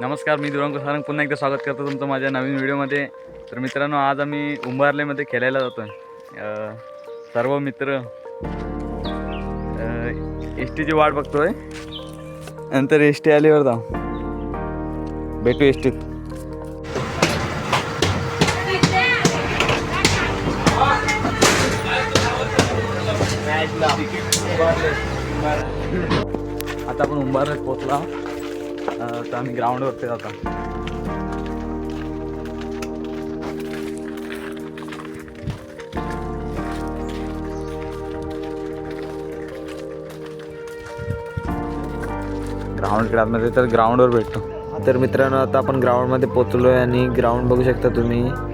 नमस्कार मी दुरंग सारंग पुन्हा एकदा स्वागत करतो तुमचं माझ्या नवीन व्हिडिओमध्ये. तर मित्रांनो आज आम्ही उंबारलेमध्ये खेळायला जातो आहे सर्व मित्र एस टीची वाट बघतोय. नंतर एस टी आलीवर जाऊ. भेटू एस टीत आता आपण उंबारलेत पोचला तर आम्ही ग्राउंडवरती जातो ग्राउंडमध्ये तर ग्राउंडवर भेटतो. तर मित्रांनो आता आपण ग्राउंडमध्ये पोचलो आहे आणि ग्राउंड बघू शकता तुम्ही.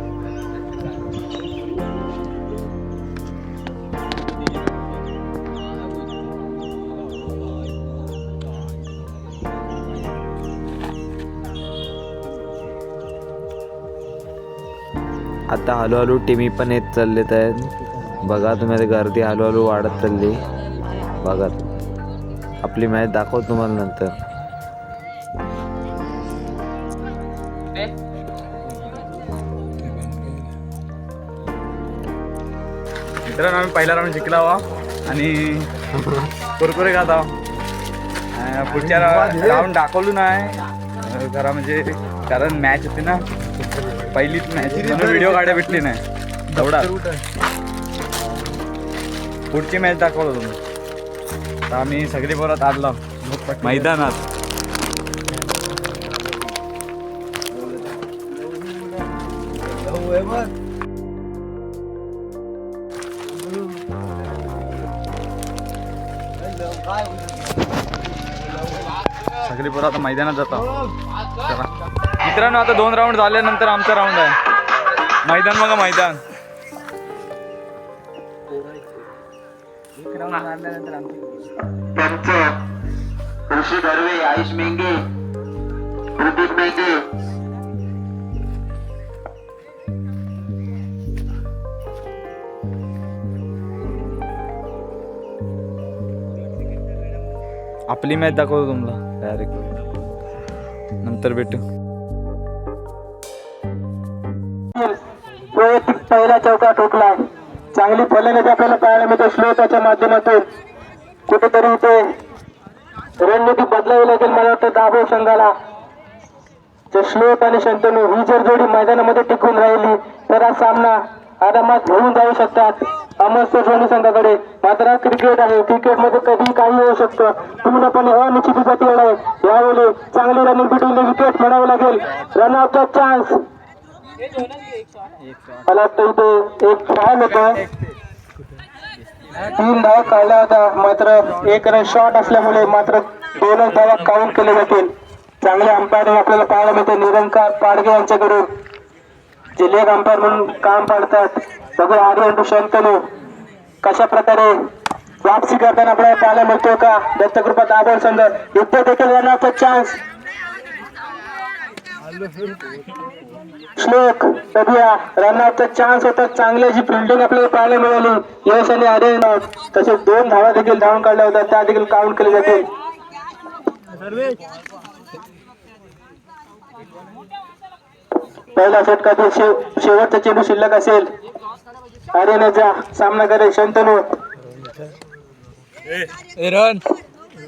आता हळूहळू टीमी पण येत चाललेत आहेत. बघा तुम्ही आता गर्दी हळूहळू वाढत चालली. बघा. आपली मॅच दाखव तुम्हाला नंतर. मित्रांनो आम्ही पहिला राऊंड जिंकला वा आणि कुरकुरे खात आहो पुढच्या राऊंड दाखवलो नाही. अं, जरा म्हणजे कारण मॅच होती ना. पहिलीच मॅच म्हणून व्हिडिओ काढा भेटली नाही. तेवढा पुढची मॅच दाखवतो तुम्ही तर आम्ही सगळी परत आडलो मैदानात. सगळी पोरं आता मैदानात जातो. मित्रांनो आता दोन राऊंड झाल्यानंतर आमचा राऊंड आहे. मैदान बघा मैदान. ऋषी दर्वे आयुष मेंगे प्रदीप मेंगे. आपली मॅच दाखवतो तुम्हाला डायरेक्ट नंतर भेटू. पहिला चौका ठोकला चांगली फलंदाजी आपल्याला पाहायला मिळते. श्लोकाच्या माध्यमातून. कुठेतरी इथे रणनीती बदलावी लागेल मला वाटतं दाभो संघाला. जर श्लोक आणि शंतनू ही जर जोडी मैदानामध्ये टिकून राहिली तर हा सामना आरामात घेऊन जाऊ शकतात. अमस्त सोनी संघाकडे. मात्र हा क्रिकेट आहे. क्रिकेटमध्ये कधी काही होऊ शकतं. पूर्णपणे अनिश्चितता येणार यावेळी चांगली रनिंग पिटून विकेट मिळावं लागेल. रन ऑफ द चान्स मला वाटतं इथे एक फॉल होता. तीन धाव काढला होता मात्र एक रन शॉर्ट असल्यामुळे मात्र दोनच धावा काउंट केले जातील. चांगले अंपायर आपल्याला पाहायला मिळते. निरंकार पाडगे यांच्याकडून. जे लेग अंपायर म्हणून काम पाडतात. सगळे आर्यन शंतनू कशा प्रकारे वापसी करताना आपल्याला पाहायला मिळतो का? दत्तकृपा दाबोळ संघ. युद्ध देखील रन चान्स श्लोक बघूया रनआउटचा चान्स होता. चांगली अशी फिल्डिंग आपल्याला पाहायला मिळाली. यश आणि आर्यन तसेच दोन धावा देखील धावून काढल्या होत्या. त्या देखील काउंट केले जाते पहिला षटकातील शेवटचा चेंडू शिल्लक असेल आर्यनाचा सामना करेल शंतनू.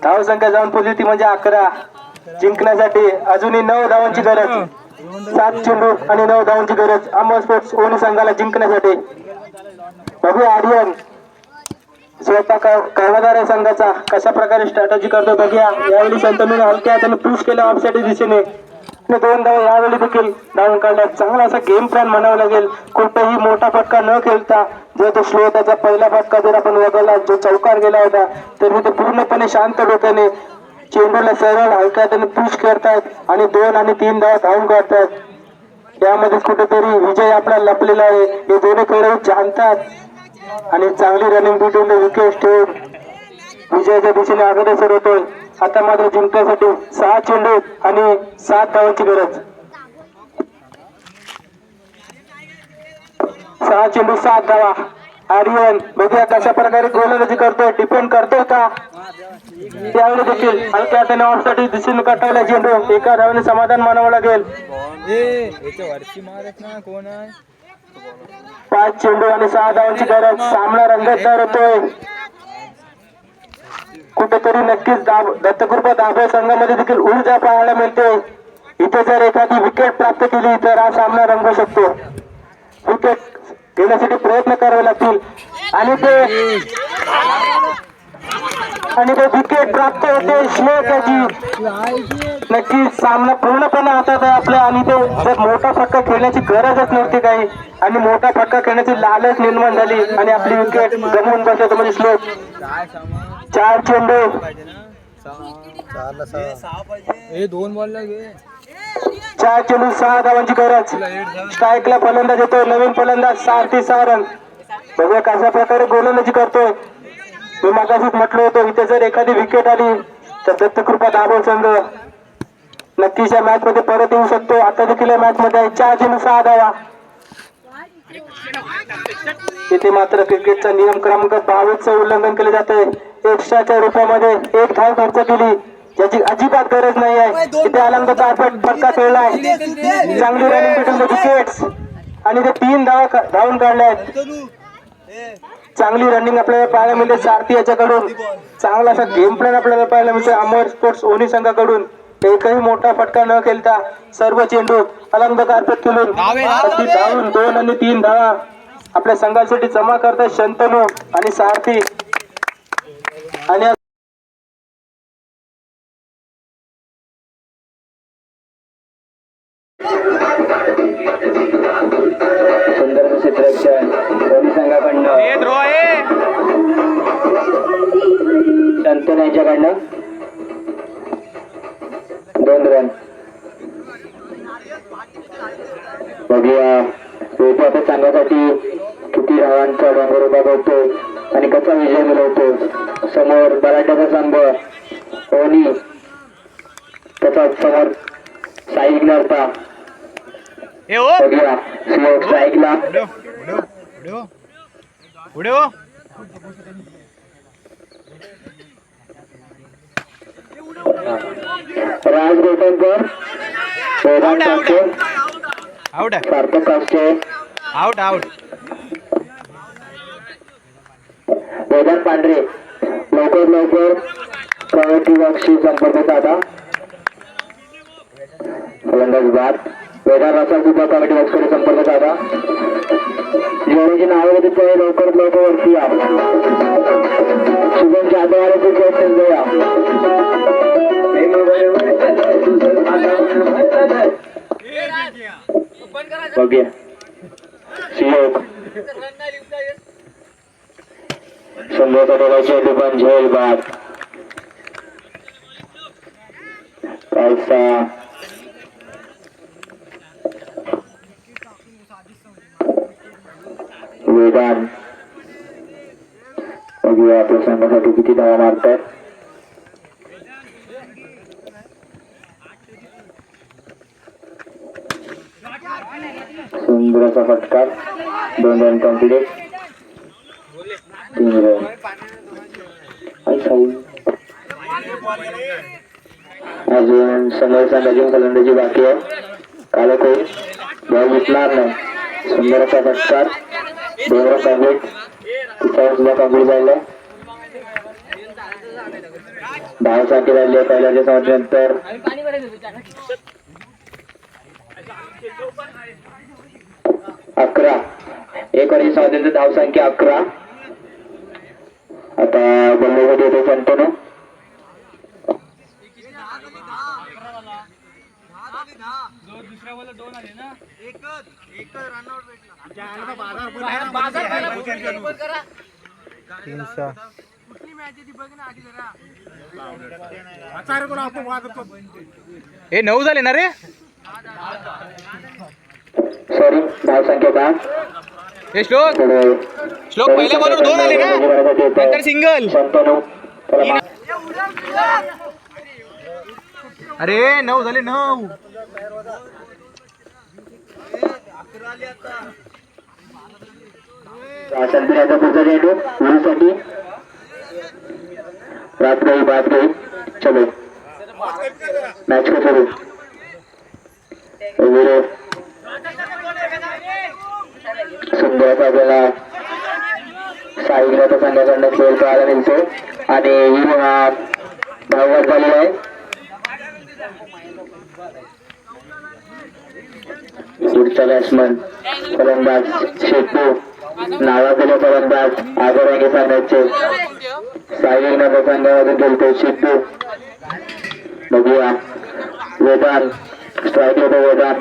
धाव संख्या जाऊन पोहोचली ती म्हणजे अकरा. जिंकण्यासाठी अजूनही नऊ धावांची गरज. सात चेंडू आणि नऊ धावांची गरज अमर स्पोर्ट्स ओणी संघाला जिंकण्यासाठी. बघूया आर्यन. स्वतः कर्णधार संघाचा कशा प्रकारे स्ट्रॅटजी करतो बघूया. यावेळी शंतनूने हलक्या हाताने पुश केलं ऑफसाईड दिशेने. दोन धावा यावेळी देखील धावून काढल्या चांगला असा गेम प्लॅन म्हणावा लागेल. कोणताही मोठा फटका न खेळता जर तो स्लो त्याचा पहिला फटका जर आपण वगळला जो चौकार गेला होता तर मी ते पूर्णपणे शांत डोक्याने चेंडूला सरळ हलका हाताने पुश करतायत आणि दोन आणि तीन धावा धावून करतात. त्यामध्येच कुठेतरी विजय आपला लपलेला आहे. हे दोन्ही खेळाडू जाणतात. आणि चांगली रनिंग बिटून विकेट ठेवून विजयाच्या दिशेने अग्रेसर होतोय. आता मात्र जिंकण्यासाठी सहा चेंडू आणि सात धावांची गरज. सहा चेंडू सात धावा. आर्यन बघूया कशा प्रकारे गोलंदाजी करतोय. डिपेंड करतोय का? त्यावेळी देखील हलक्या हाताने ऑफसाठी दिसून काटावला चेंडू एका धावाने समाधान मानावं लागेल. पाच चेंडू आणि सहा धावांची गरज. सामना रंगतदार होतोय. कुठेतरी नक्कीच दाब दत्तकृपा दाभोळ संघामध्ये देखील ऊर्जा पाहायला मिळते. इथे जर एखादी विकेट प्राप्त केली तर हा सामना रंगू शकतो. विकेट घेण्यासाठी प्रयत्न करावे लागतील. आणि ते आणि ते विकेट प्राप्त होते त्याची नक्कीच सामना पूर्णपणे हातात आहे आपल्या आणि ते जर मोठा फटका खेळण्याची गरजच नव्हती काही. आणि मोठा फटका खेळण्याची लालच निर्माण झाली आणि आपली विकेट गमवून बसत म्हणजे स्लो चार चेंडू. चार चेंडू सहा धावांची गरज. स्ट्राईकला फलंदाज येतोय. नवीन फलंदाज सारथी सारंग. बघूया कशा प्रकारे गोलंदाजी करतोय. मी मगाशीच म्हटलं होतं इथे जर एखादी विकेट आली तर दत्तकृपा दाभोळ संघ नक्कीच या मॅच मध्ये परत येऊ शकतो. आता देखील या मॅच मध्ये आहे. चार चेंडू सहा धावा. इथे मात्र क्रिकेटचा नियम क्रमांक बावीसचं उल्लंघन केले जाते एक्स्ट्राच्या रूपामध्ये एक धाव खर्च केली याची अजिबात गरज नाही आहे. इथे आल्यानंतर चारपट फटका आहे. चांगली रनिंग भेटून विकेट्स आणि ते तीन धावा धावून काढल्या आहेत. चांगली रनिंग आपल्याला पाहायला मिळते. सारथी याच्याकडून चांगला असा गेम प्लॅन आपल्याला पाहायला मिळतो अमर स्पोर्ट्स ओनी संघाकडून. एकही मोठा फटका न खेळता सर्व चेंडू अलंग कार्पेट खेळून धावून दोन आणि तीन धावा आपल्या संघासाठी जमा करतात. शंतनू आणि सारथी. आणि विजय मिळवतो समोर बलाढ्याचा संघ ओनी तसाच समोर साई नरता बघूया समोर साईकला राज गोटनकर सार्थक कापसे आउट आउट वेदांत पांढरे. लवकर लवकर. कमिटी बॉक्सशी संपर्क साधा. फलंदाज बाद. वेदांत रसाल सुद्धा कमिटी बॉक्सकडे संपर्क साधा. जोडीची नावं देते ते लवकर लवकर वरती या. शुभम जाधव आले ते क्वेश्चन द्या बघूया. सियोग. संजय पटेलाचे दुकान झेल बाद पैसा वेदान बघूया आपल्या संघासाठी किती धावा मारतात सुंदर असा फटका दोन रन कंप्लीट तीन रन आणि साऊल अजून समोरचा संघाची फलंदाजी बाकी आहे. काल कोण बॉल जिंकणार नाही. सुंदरचा फटकार दोन कॉम्प्लीट तिथं सुद्धा कॉम्प्लीट झालं. धावसाठी राहिले आहे पहिल्याच्या समाप्तीनंतर अकरा. एक वर्षी समाप्तीनंतर धावसंख्या अकरा. आता बल्लेमध्ये येतो शंतनू. ए नऊ झाले ना रे? सॉरी धाव संख्या दहा हे श्लोक? श्लोक पहिल्या बरोबर दोन आले ना? नंतर सिंगल अरे नऊ झाले नऊ. शंतनूचा पुढचा चेंडू विरुसाठी रात गई बात गई चलो. मैच को सुंदर आपल्याला साईडला साईग्रह संघाकडनं खेळ पाहायला मिळतो आणि वीरो हा झालेला आहे. पुढचा बॅट्समन फलंदाज शेपू नावाजलेले फलंदाज आगरंगे संघाचे साईग्रह संघामध्ये खेळतो शेपू बघूया. वेदान स्ट्राईक होतो वेदान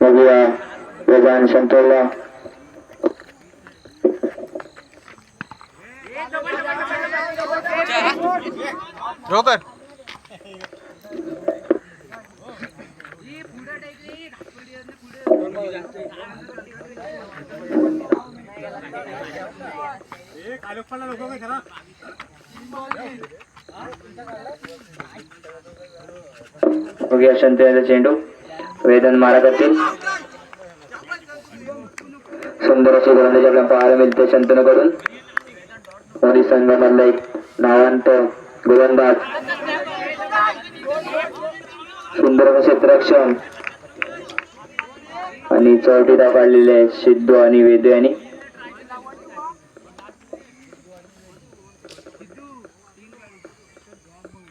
बघूया. वेदान संतोषला रोकर. बघूया शंतयाचा चेंडू. वेदन मारा करतील सुंदर अशी गोलंदाजी आपल्याला पाहायला मिळते. शंतनूकडून. मोदी संघामधला एक नावांत गोलंदाज. सुंदर असं आणि चौथी धाव काढलेली आहे सिद्धू आणि वेदू यांनी.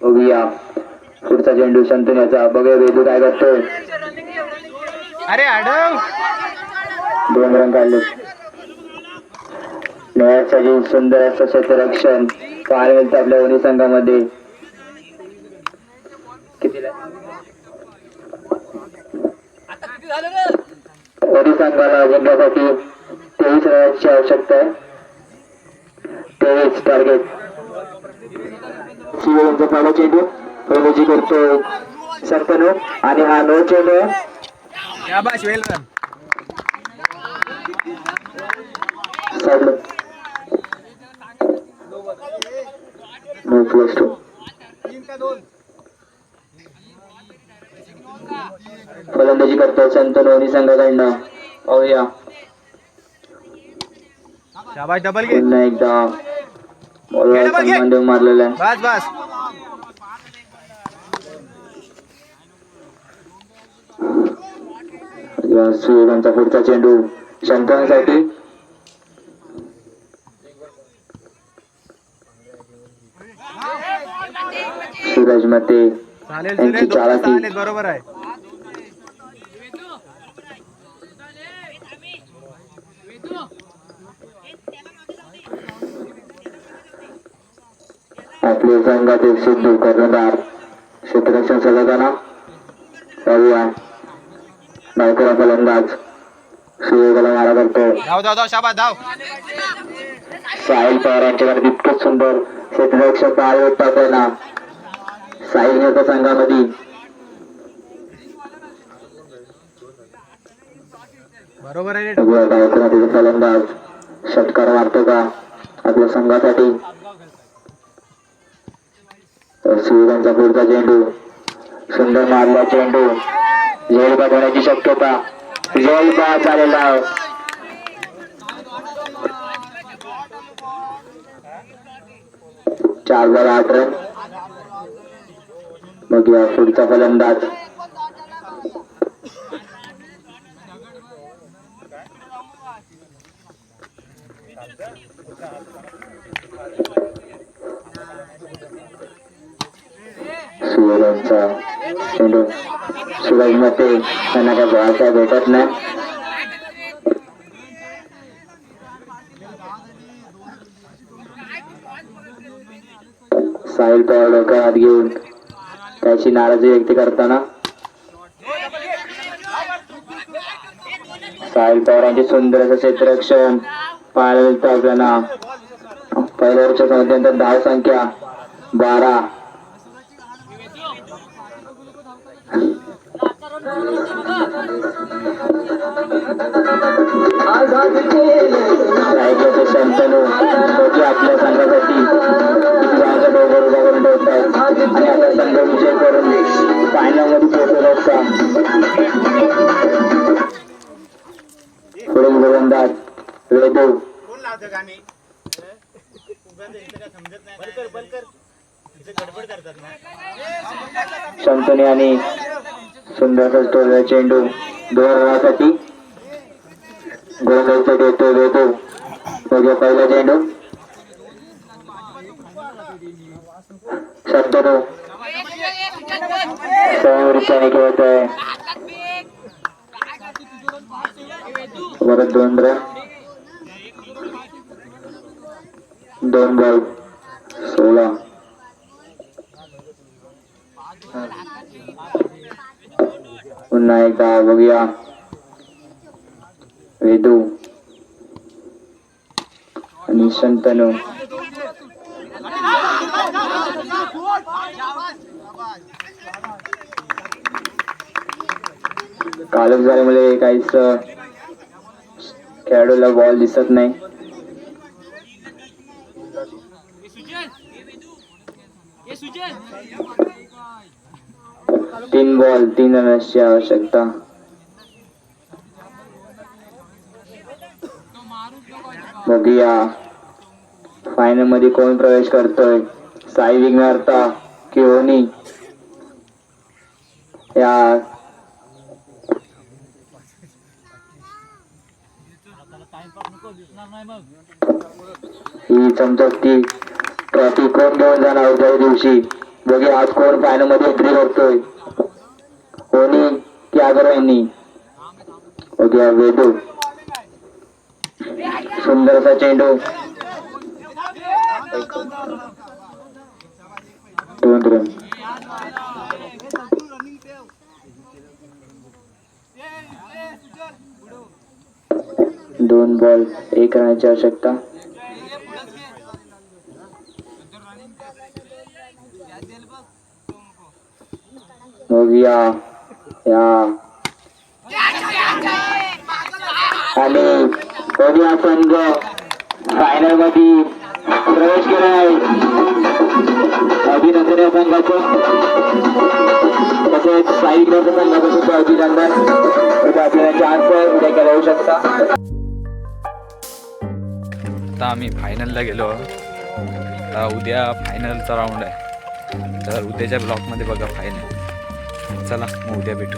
बघूया. पुढचा चेंडू शंतनू याचा बघूया वेदू काय करतोय. अरे आडव. दोन रन काढले. नव्यासाठी सुंदर असं क्षेत्ररक्षण पाहायला मिळतं आपल्या दोन्ही संघामध्ये. कितीला? वनी संघाला जिंकण्यासाठी तेवीस रनाची आवश्यकता आहे. तेवीस टार्गेट शिवरांचा पहिला चेंडू फलंदाजी करतोय शंतनू आणि हा नो चेंडू आहे. शाबाश वेल रन फलंदाजी करतो संतनोनी संघाकडनं पाहूया शाबाश डबल पुन्हा एकदा बॉलवर. सन्मान देऊन मारलेला आहे बस बस या सूर्यकांतचा पुढचा चेंडू शंतनसाठी सूरज मते यांची चालाकी. बरोबर आहे. आपले संघातील सिद्धू कर्णधार क्षेत्ररक्षण सलगाना नायकरा फलंदाज. सूर्यकाला मारा करतो. धाव धाव धाव शाबाश धाव. साहिल पवार यांच्याकडे तितकंच सुंदर क्षेत्ररक्षक पाहायला होता आपल्याला साहिल होता संघामध्ये बरोबर आहे. तिथे फलंदाज. षटकार मारतो का? आपल्या संघासाठी. सूर्यांचा पुढचा चेंडू सुंदर मारला चेंडू जयलबाद होण्याची शक्यता. जयलबाद झालेला चार बॉल आठ रन. बघूया पुढचा फलंदाज. सूर्यांचा चेंडू सूरज मते त्यांना काय बॉल भेटत नाही. साहिल पवार डोक्या हात घेऊन त्याची नाराजी व्यक्त करताना साहिल पवार यांचे सुंदर असं क्षेत्ररक्षण पाहायला मिळतं आपल्याला. पहिल्या वर्षाच्या मध्यंतर धाव संख्या बारा शंतनू दोघे आपल्या संघासाठी चांगलं डोंगर उभा आणि आपला संघ विजय करून फायनलमध्ये असता पुढील गोलंदाज वेदू शंतनी आणि सुंदर टोळ्या चेंडू दोन रनासाठी. गोलंदाजीसाठी येतो देतो बघूया पहिला चेंडू. शंतनू. स्वयंरित्याने खेळत आहे. परत दोन रन. दोन बॉल सोळा. पुन्हा एकदा बघूया. वेदू आणि शंतनू कालच झाल्यामुळे काहीच खेळाडूला बॉल दिसत नाही. तीन बॉल तीन रनची आवश्यकता। बघूया। फायनलमध्ये कोण प्रवेश करतोय? साई विघ्नार्था कि होनी या। ही चमचकती ट्रॉफी कोण घेऊन जाणार उद्या दिवशी? बघूया आज कोण फायनलमध्ये एंट्री करतोय कोणी? की आगर यांनी बघूया वेदू. सुंदरसा चेंडू. दोन रन दोन बॉल एक रनाची आवश्यकता. बघूया या आणि बघूया संघ फायनलमध्ये प्रवेश केला आहे अभिनंदन या संघाचं तसेच साई संघाचं सुद्धा अभिनंदन. आपल्याला चान्स उद्या केला येऊ शकता. आता आम्ही फायनलला गेलो. उद्या फायनलचा राऊंड आहे. तर उद्याच्या ब्लॉकमध्ये बघा फायनल चला मग उद्या भेटू.